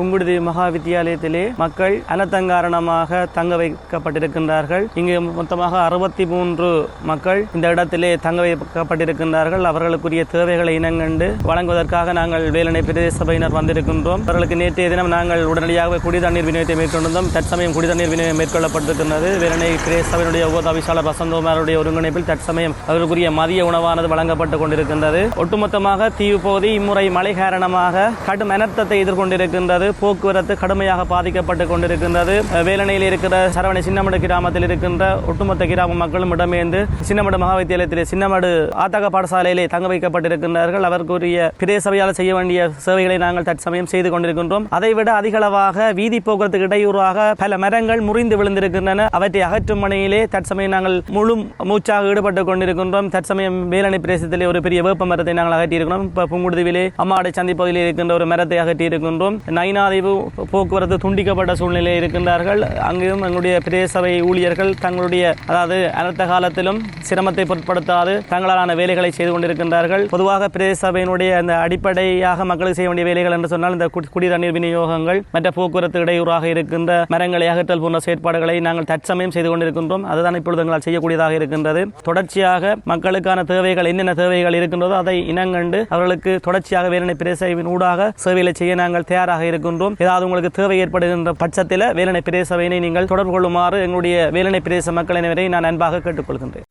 புங்குடுதி மகா வித்தியாலயத்திலே மக்கள் அனத்தங்காரணமாக தங்க வைக்கப்பட்டிருக்கின்றார்கள். இங்கு மொத்தமாக அறுபத்தி மூன்று மக்கள் இந்த இடத்திலே தங்க வைக்கப்பட்டிருக்கின்றார்கள். அவர்களுக்குரிய தேவைகளை இனங்கண்டு வழங்குவதற்காக நாங்கள் வேலனை பிரதேச சபையினர் வந்திருக்கின்றோம். அவர்களுக்கு நேற்றைய தினம் நாங்கள் உடனடியாக குடிதண்ணீர் விநியோகத்தை மேற்கொண்டிருந்தோம். தற்சமயம் குடி தண்ணீர் விநியோகம் மேற்கொள்ளப்பட்டிருக்கின்றது. வேலனை பிரதேச சபையினுடைய உபதவிசாளர் வசந்தகுமாருடைய ஒருங்கிணைப்பில் தற்சமயம் அவர்களுக்குரிய மதிய உணவானது வழங்கப்பட்டுக் கொண்டிருக்கின்றது. ஒட்டுமொத்தமாக தீவு பகுதி இம்முறை மழை காரணமாக கடும் அனர்த்தத்தை எதிர்கொண்டிருக்கின்றது. போக்குவரத்து கடுமையாக பாதிக்கப்பட்டு கொண்டிருக்கின்றது. வேலனையில் இருக்கிற சரவணை சின்னமடு கிராமத்தில் இருக்கின்ற ஒட்டுமொத்த கிராம மக்களும் இடமேந்து சின்னமடு மகா வித்தியாலயத்திலே சின்னமடு ஆத்தக பாடசாலையிலே தங்க வைக்கப்பட்டிருக்கின்றார்கள். அவருக்குரிய பிரதேசபையால் செய்ய வேண்டிய சேவைகளை நாங்கள் தற்சமயம் செய்து கொண்டிருக்கின்றோம். அதைவிட அதிகளவாக வீதி போக்குவரத்துக்கு இடையூறாக பல மரங்கள் முறிந்து விழுந்திருக்கின்றன. அவற்றை அகற்றும் பணியிலே தற்சமயம் நாங்கள் முழு மூச்சாக ஈடுபட்டு கொண்டிருக்கின்றோம். தற்சமயம் வேலணை பிரதேசத்திலே ஒரு பெரிய வேப்ப மரத்தை நாங்கள் அகற்றியிருக்கிறோம். இப்போ புங்குடுதுவிலே அம்மாடை சந்தி பகுதியில் இருக்கின்ற ஒரு மரத்தை அகற்றியிருக்கின்றோம். நைனா நைனாதீவு போக்குவரத்து துண்டிக்கப்பட்ட சூழ்நிலையில் இருக்கின்றார்கள். அங்கேயும் எங்களுடைய பிரதேச ஊழியர்கள் தங்களுடைய அதாவது அனர்த்த காலத்திலும் சிரமத்தை பொருட்படுத்தாது தங்களாலான வேலைகளை செய்து கொண்டிருக்கின்றார்கள். பொதுவாக பிரதேசபையினுடைய அந்த அடிப்படையாக மக்களுக்கு செய்ய வேண்டிய வேலைகள் என்று சொன்னால் இந்த குடி- தண்ணீர் விநியோகங்கள் மற்ற போக்குவரத்து இடையூறாக இருக்கின்ற மரங்களை அகற்றல் போன்ற செயற்பாடுகளை நாங்கள் தற்சமயம் செய்து கொண்டிருக்கின்றோம். அதுதான் இப்பொழுது எங்களால் செய்யக்கூடியதாக இருக்கின்றது. தொடர்ச்சியாக மக்களுக்கான தேவைகள் என்னென்ன தேவைகள் இருக்கின்றதோ அதை இனங்கண்டு அவர்களுக்கு தொடர்ச்சியாக வேலை பிரதேசவின் ஊடாக சேவைகளை செய்ய நாங்கள் தயாராக இருக்கின்றோம் ஏதாவது உங்களுக்கு தேவை ஏற்படுகின்ற பட்சத்தில் வேலனை பிரதேசவையினை நீங்கள் தொடர்பு கொள்ளுமாறு எங்களுடைய வேலனை பிரதேச மக்கள் அனைவரை நான் அன்பாக கேட்டுக்கொள்கின்றேன்.